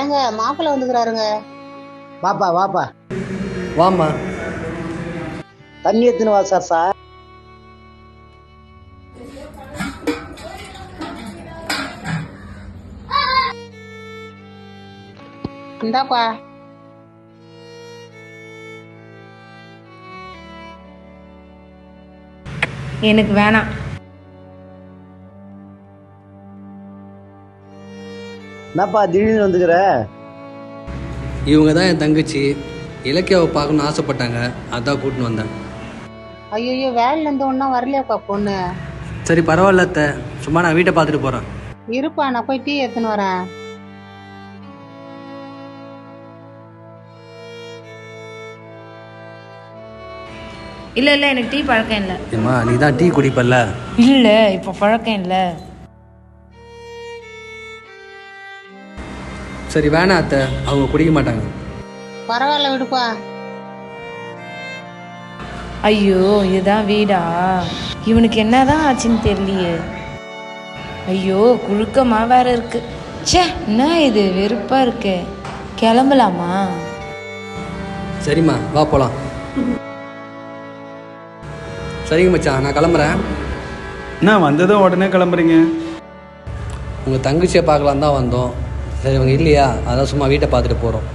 ஏங்க மாப்பிள்ளை வந்துக்கிறாருங்க. வாப்பா வாப்பா. வாம்மா. தண்ணி எத்துன்னு வா சார் சார். இந்தாப்பா. எனக்கு வேணாம். என்னப்பா திடீர்னு வந்துக்கிற? இவங்க தான் என் தங்கச்சி. இலக்கியாவை பார்க்கணும்னு ஆசைப்பட்டாங்க. அதான் கூட்டின்னு வந்தேன். ஐயோ வேலையில இருந்து ஒன்றும் வரலையாப்பா பொண்ணு? சரி பரவாயில்ல அத்தை. சும்மா நான் வீட்டை பார்த்துட்டு போகிறேன் இருப்பா நான் போய் டீ எடுத்துன்னு வரேன். இல்லை இல்லை எனக்கு டீ பழக்கம் இல்லை. ஏம்மா நீ தான் டீ குடிப்பல்ல? இல்லை இப்போ பழக்கம் இல்லை. சரி வேணாம் அத்தை. அவங்க குடிக்க மாட்டாங்க. பரவாயில்ல விடுப்பா. ஐயோ இதுதான் வீடா? இவனுக்கு என்னதான் ஆச்சுன்னு தெரியலையே. ஐயோ குழுக்கமா வேற இருக்கு. ச்சே என்ன இது? வெறுப்பா இருக்கு. கிளம்பலாமா? சரிம்மா வா போகலாம் சரிங்க மச்சான் நான் கிளம்புறேன். என்ன வந்ததும் உடனே கிளம்புறீங்க? உங்கள் தங்கச்சியை பார்க்கலாம் தான் வந்தோம். சரி இவங்க இல்லையா? அதான் சும்மா வீட்டை பார்த்துட்டு போகிறோம்